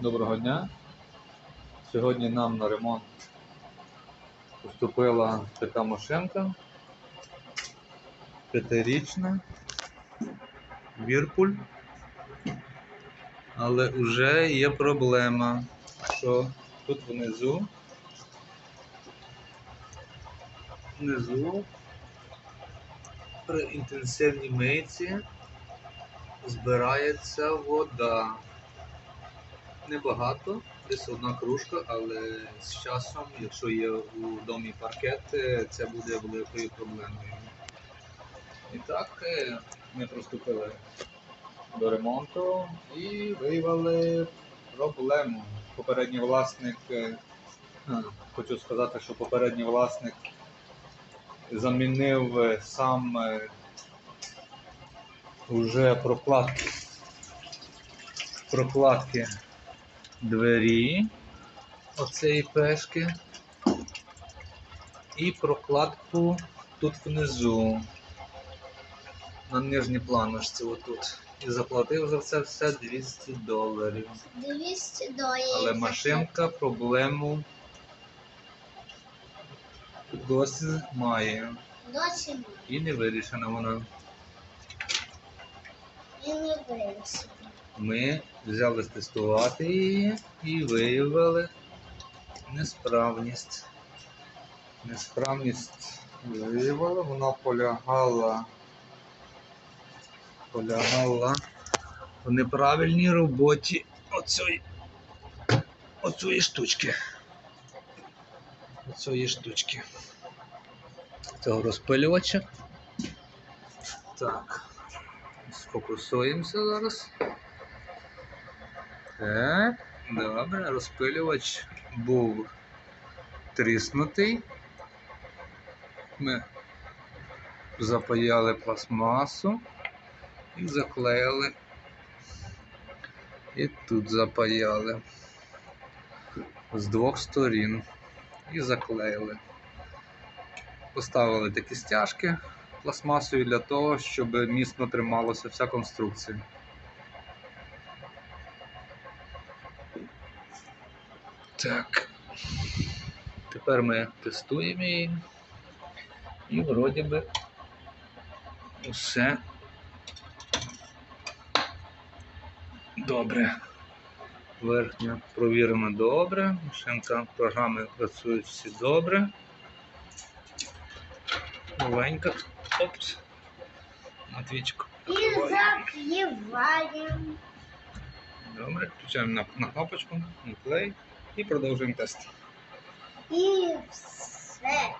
Доброго дня. Сьогодні нам на ремонт поступила така машинка. П'ятирічна. Вірпуль. Але вже є проблема, що тут внизу. Внизу при інтенсивній мийці збирається вода. Небагато, десь одна кружка, але з часом, якщо є у домі паркет, е, це буде великою проблемою. І так, е, ми приступили до ремонту і виявили проблему. Попередній власник, е, хочу сказати, що попередній власник замінив сам уже прокладки. Прокладки двері оцеї пешки і прокладку тут внизу на нижній планочці отут. І заплатив за це все 200 доларів. 200 доларів. Але машинка проблему досі має. Досі має. І не вирішена вона. І не вирішила. Ми взяли тестувати її і виявили несправність. Несправність виявила, вона полягала, полягала в неправильній роботі оцої, оцої штучки. Оцої штучки. Цього розпилювача. Так. Сфокусуємося зараз. Так, добре, розпилювач був тріснутий. Ми запаяли пластмасу і заклеїли. І тут запаяли з двох сторін і заклеїли. Поставили такі стяжки пластмасою для того, щоб міцно трималася вся конструкція. Так. Тепер ми тестуємо її. І вроді би усе добре. Верхня провірена добре. Машинка, програми працюють всі добре. Новенька. Опс. Матвійчик. І закриваємо. Добре, включаємо на, на кнопочку, на плей і продовжуємо тест. І все.